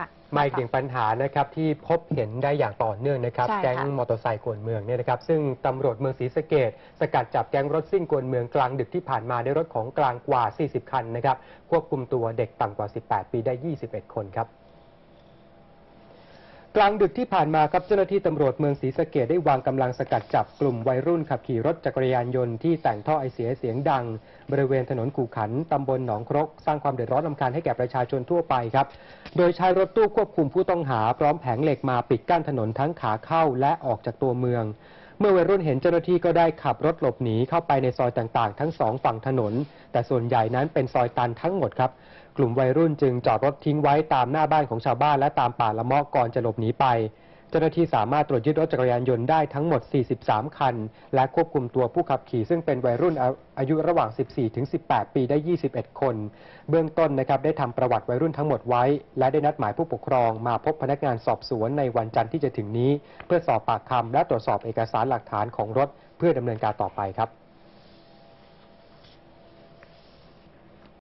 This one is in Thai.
ค่ะมาอีกหนึ่งปัญหานะครับที่พบเห็นได้อย่างต่อเนื่องนะครับใช่ค่ะแก๊งมอเตอร์ไซค์กวนเมืองเนี่ยนะครับ ซึ่งตำรวจเมืองศรีสะเกดสกัดจับแก๊งรถซิ่งกวนเมืองกลางดึกที่ผ่านมาได้รถของกลางกว่า 40 คันนะครับ ควบคุมตัวเด็กต่ำกว่า 18 ปีได้ 21 คนครับ กลางดึกที่ผ่านมาครับเจ้าหน้าที่ตำรวจเมืองศรีสะเกดได้วางกำลังสกัดจับกลุ่มวัยรุ่นขับขี่รถจักรยานยนต์ที่แต่งท่อไอเสียเสียงดัง บริเวณถนนขู่ขันตำบลหนองครก สร้างความเดือดร้อนลำคาญให้แก่ประชาชนทั่วไปครับ โดยใช้รถตู้ควบคุมผู้ต้องหาพร้อมแผงเหล็กมาปิดกั้นถนนทั้งขาเข้าและออกจากตัวเมือง เมื่อวัยรุ่นเห็นเจ้าหน้าที่ก็ได้ขับรถหลบหนีเข้าไปในซอยต่างๆ ทั้งสองฝั่งถนน แต่ส่วนใหญ่นั้นเป็นซอยตันทั้งหมดครับ กลุ่มวัยรุ่นจึงจอดรถทิ้งไว้ตามหน้าบ้านของชาวบ้านและตามป่าละเมาะก่อนจะหลบหนีไป เจ้าหน้าที่สามารถตรวจยึดรถจักรยานยนต์ได้ทั้งหมด 43 คัน และควบคุมตัวผู้ขับขี่ซึ่งเป็นวัยรุ่นอาอายุระหว่าง 14 ถึง 18 ปีได้ 21 คน เบื้องต้นนะครับได้ทำประวัติวัยรุ่นทั้งหมดไว้ และได้นัดหมายผู้ปกครองมาพบพนักงานสอบสวนในวันจันทร์ที่จะถึงนี้ เพื่อสอบปากคำและตรวจสอบเอกสารหลักฐานของรถ เพื่อดำเนินการต่อไปครับ